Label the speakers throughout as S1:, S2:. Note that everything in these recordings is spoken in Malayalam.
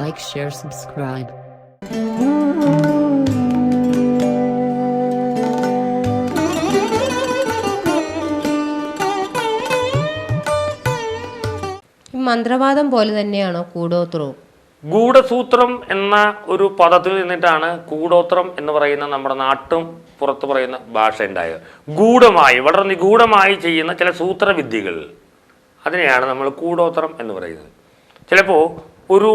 S1: Like, share, subscribe.
S2: മന്ത്രവാദം പോലെ തന്നെയാണോ കൂടോത്രവും?
S3: ഗൂഢസൂത്രം എന്ന ഒരു പദത്തിൽ നിന്നിട്ടാണ് കൂടോത്രം എന്ന് പറയുന്ന നമ്മുടെ നാട്ടും പുറത്ത് പറയുന്ന ഭാഷ ഉണ്ടായത്. ഗൂഢമായി വളരെ നിഗൂഢമായി ചെയ്യുന്ന ചില സൂത്രവിദ്യകൾ. അതിനെയാണ് നമ്മൾ കൂടോത്രം എന്ന് പറയുന്നത്. ചിലപ്പോൾ ഒരു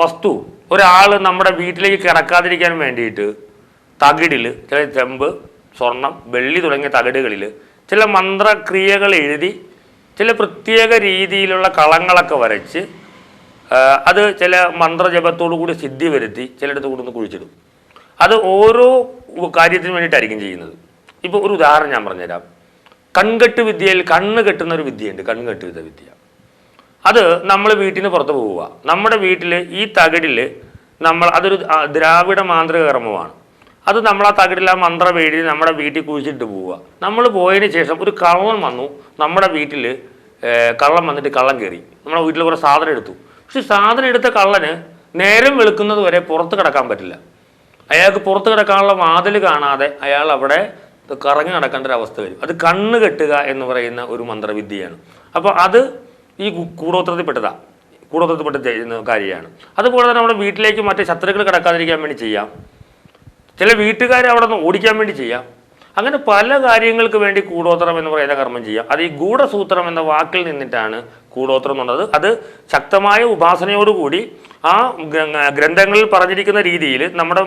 S3: വസ്തു ഒരാൾ നമ്മുടെ വീട്ടിലേക്ക് കിടക്കാതിരിക്കാൻ വേണ്ടിയിട്ട് തകിടിൽ ചില ചെമ്പ് സ്വർണം വെള്ളി തുടങ്ങിയ തകിടുകളിൽ ചില മന്ത്രക്രിയകൾ എഴുതി ചില പ്രത്യേക രീതിയിലുള്ള കളങ്ങളൊക്കെ വരച്ച് അത് ചില മന്ത്രജപത്തോടു കൂടി സിദ്ധി വരുത്തി ചിലയിടത്ത് കൊണ്ടൊന്ന് കുഴിച്ചിടും. അത് ഓരോ കാര്യത്തിന് വേണ്ടിയിട്ടായിരിക്കും ചെയ്യുന്നത്. ഇപ്പോൾ ഒരു ഉദാഹരണം ഞാൻ പറഞ്ഞുതരാം. കൺകെട്ട് വിദ്യയിൽ കണ്ണ് കെട്ടുന്ന ഒരു വിദ്യയുണ്ട്. കൺകെട്ട് വിദ്യ. അത് നമ്മൾ വീട്ടിൽ നിന്ന് പുറത്ത് പോവുക. നമ്മുടെ വീട്ടിൽ ഈ തകിടിൽ നമ്മൾ അതൊരു ദ്രാവിഡ മാന്ത്രിക കർമ്മമാണ്. അത് നമ്മൾ ആ തകിടിൽ ആ മന്ത്രം എഴുതി നമ്മുടെ വീട്ടിൽ കുഴിച്ചിട്ട് പോവുക. നമ്മൾ പോയതിന് ശേഷം ഒരു കള്ളൻ വന്നു നമ്മുടെ വീട്ടിൽ കള്ളം വന്നിട്ട് കള്ളം കയറി നമ്മുടെ വീട്ടിൽ കുറേ സാധനം എടുത്തു. പക്ഷെ സാധനം എടുത്ത കള്ളന് നേരം വെളുക്കുന്നത് വരെ പുറത്ത് കിടക്കാൻ പറ്റില്ല. അയാൾക്ക് പുറത്ത് കിടക്കാനുള്ള വാതിൽ കാണാതെ അയാൾ അവിടെ കറങ്ങി നടക്കേണ്ട ഒരു അവസ്ഥ വരും. അത് കണ്ണ് കെട്ടുക എന്ന് പറയുന്ന ഒരു മന്ത്രവിദ്യയാണ്. അപ്പോൾ അത് ഈ കൂടോത്രത്തിൽപ്പെട്ടതാണ് കൂടോത്രത്തിൽപ്പെട്ടതാ. കൂടോത്രത്തിൽപ്പെട്ട കാര്യമാണ്. അതുപോലെ തന്നെ നമ്മുടെ വീട്ടിലേക്ക് മറ്റേ ശത്രുക്കൾ കിടക്കാതിരിക്കാൻ വേണ്ടി ചെയ്യാം. ചില വീട്ടുകാരെ അവിടെ നിന്ന് ഓടിക്കാൻ വേണ്ടി ചെയ്യാം. അങ്ങനെ പല കാര്യങ്ങൾക്ക് വേണ്ടി കൂടോത്രം എന്ന് പറയുന്ന കർമ്മം ചെയ്യാം അത് ഈ ഗൂഢസൂത്രം എന്ന വാക്കിൽ നിന്നിട്ടാണ് കൂടോത്രം എന്നുള്ളത് അത് ശക്തമായ ഉപാസനയോടുകൂടി ആ ഗ്രന്ഥങ്ങളിൽ പറഞ്ഞിരിക്കുന്ന രീതിയിൽ നമ്മുടെ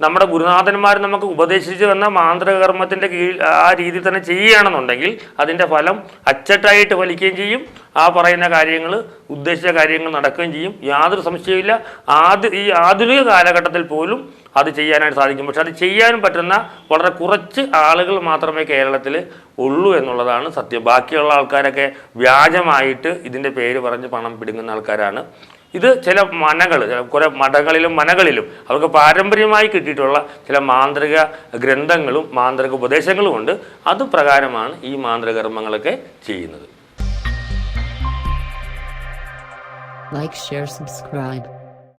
S3: നമ്മുടെ ഗുരുനാഥന്മാർ നമുക്ക് ഉപദേശിച്ചു തന്ന മാന്ത്രകർമ്മത്തിന്റെ കീഴിൽ ആ രീതിയിൽ തന്നെ ചെയ്യുകയാണെന്നുണ്ടെങ്കിൽ അതിന്റെ ഫലം അച്ചട്ടായിട്ട് ഫലിക്കുകയും ചെയ്യും. ആ പറയുന്ന കാര്യങ്ങൾ ഉദ്ദേശിച്ച കാര്യങ്ങൾ നടക്കുകയും ചെയ്യും. യാതൊരു സംശയമില്ല ആദ്യ ഈ ആധുനിക കാലഘട്ടത്തിൽ പോലും അത് ചെയ്യാനായിട്ട് സാധിക്കും. പക്ഷെ അത് ചെയ്യാൻ പറ്റുന്ന വളരെ കുറച്ച് ആളുകൾ മാത്രമേ കേരളത്തിൽ ഉള്ളൂ എന്നുള്ളതാണ് സത്യം. ബാക്കിയുള്ള ആൾക്കാരൊക്കെ വ്യാജമായിട്ട് ഇതിന്റെ പേര് പറഞ്ഞ് പണം പിടുങ്ങുന്ന ആൾക്കാരാണ്. ഇത് ചില മനകൾ കുറെ മഠങ്ങളിലും മനകളിലും അവർക്ക് പാരമ്പര്യമായി കിട്ടിയിട്ടുള്ള ചില മാന്ത്രിക ഗ്രന്ഥങ്ങളും മാന്ത്രിക ഉപദേശങ്ങളും ഉണ്ട്. അത് പ്രകാരമാണ് ഈ മാന്ത്രികർമ്മങ്ങളൊക്കെ ചെയ്യുന്നത്.
S1: Like, share, subscribe.